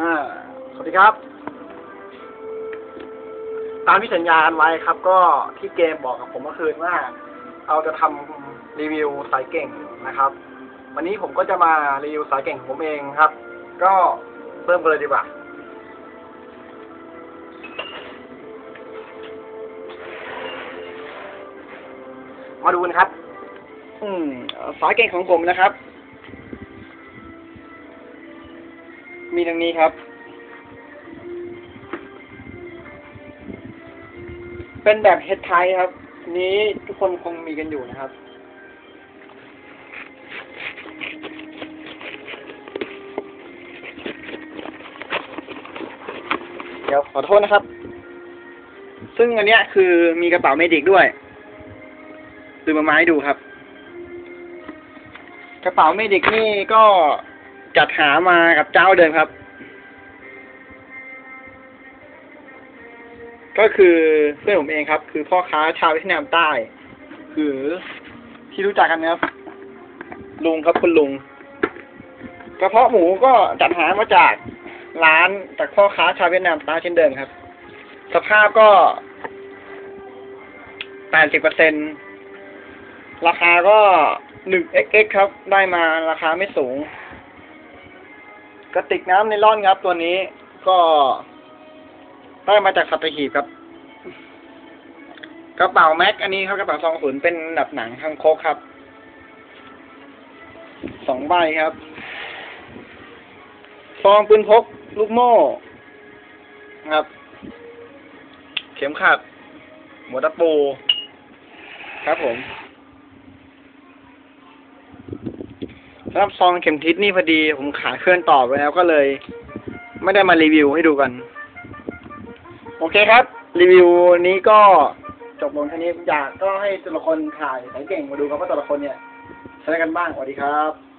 อ่าสวัสดีครับ ตามที่สัญญากันไว้ครับ ก็ที่เกมบอกกับผมเมื่อคืนว่าเราจะทำรีวิวสายเก่งนะครับ วันนี้ผมก็จะมารีวิวสายเก่งของผมเองครับ ก็เริ่มกันเลยดีกว่ามาดูนะครับ อืมสายเก่งของผมนะครับ มีดังนี้ครับ เป็นแบบเฮดไทครับ นี้ทุกคนคงมีกันอยู่นะครับ เดี๋ยวขอโทษนะครับ ซึ่งอันเนี้ยคือมีกระเป๋าเมดิกด้วยดูมาไม้ดูครับ กระเป๋าเมดิกนี่ก็ จัดหามากับเจ้าเดิมครับ ก็คือเพื่อนผมเองครับ คือพ่อค้าชาวเวียดนามใต้ คือที่รู้จักกันนะครับ ลุงครับคุณลุงกระเพาะหมูก็จัดหามาจากร้านจากพ่อค้าชาวเวียดนามใต้เช่นเดิมครับ สภาพก็แปดสิบเปอร์เซ็นราคาก็หนึ่ง xx ครับ ได้มาราคาไม่สูง กระติกน้ำในร่อนครับ ตัวนี้ก็ได้มาจากสัตหีบครับ กระเป๋าแม็ก อันนี้ครับกระเป๋าซองขุนเป็นแบบหนังข้างโคกครับ สองใบครับซองปืนพก ลูกโม่ครับ เข็มขัดหัวตะปู ครับผม สำหรับซองเข็มทิศนี่พอดีผมขายเคลื่อนต่อไปแล้วก็เลย ไม่ได้มารีวิวให้ดูกัน โอเคครับ รีวิวนี้ก็จบลงแค่นี้อยากก็ให้แต่ละคนถ่ายสายเก่งมาดูครับว่าแต่ละคนเนี่ยใช้กันบ้างสวัสดีครับ